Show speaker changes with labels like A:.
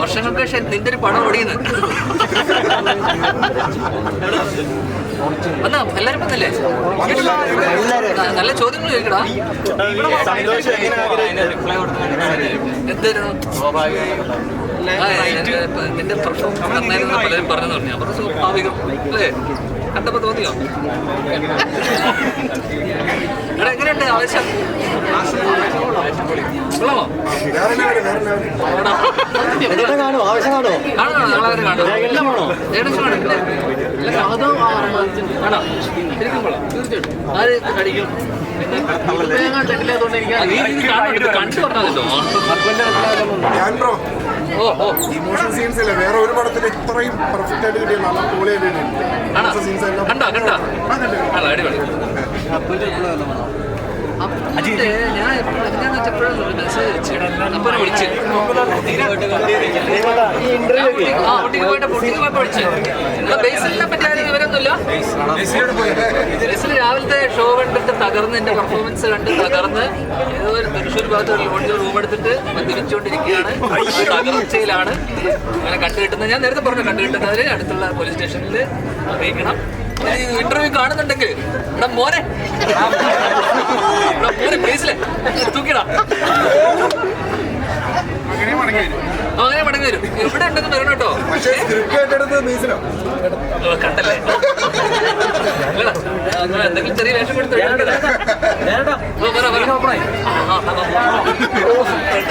A: വർഷങ്ങൾക്ക് ശേഷം നിന്റെ ഒരു പടം ഓടിയുന്നു. എന്നാ എല്ലാരും വന്നില്ലേ? നല്ല ചോദ്യങ്ങൾ ചോദിക്കടാ. നിന്റെ പെർഫോമൻസ് പലരും പറഞ്ഞു പറഞ്ഞു. അവർ സ്വാഭാവികം അല്ലേ? കണ്ടപ്പോ തോന്നിയോ? എങ്ങനെയുണ്ട് ആവശ്യം.
B: കാണോ? ആവശ്യം കാണോ
A: ഇല്ല,
C: ഇമോഷൻ സീൻസ് വേറെ ഒരു പടത്തിൽ ഇത്രയും പെർഫെക്റ്റ് ആയിട്ട് കിട്ടിയ നല്ല പോളിയായിട്ട്
A: കാണാ. കണ്ടോ കണ്ടോ? അടിപൊളി. രാവിലത്തെ ഷോ കണ്ടിട്ട് തകർന്ന് എന്റെ പെർഫോമൻസ് കണ്ട് തകർന്ന് ഒരു തൃശ്ശൂർ ഭാഗത്ത് ലോഡ്ജിൽ റൂം എടുത്തിട്ട് മദ്യപിച്ചുകൊണ്ടിരിക്കുകയാണ് തകർച്ചയിലാണ് അങ്ങനെ കണ്ടുകിട്ടുന്നത് ഞാൻ നേരത്തെ പറഞ്ഞു കണ്ടുകിട്ടുന്നവര് അടുത്തുള്ള പോലീസ് സ്റ്റേഷനിൽ അറിയിക്കണം ഇന്റർവ്യൂ കാണുന്നുണ്ടെങ്കിൽ. ഇവിടെ മോനെ തൂക്കിടാ
C: അങ്ങനെ മടങ്ങി വരും.
A: ഇവിടെ ഉണ്ടെന്ന് പറയണം കേട്ടോ കണ്ടല്ലേ അങ്ങനെ എന്തെങ്കിലും ചെറിയ വേഷം കൊടുത്ത്.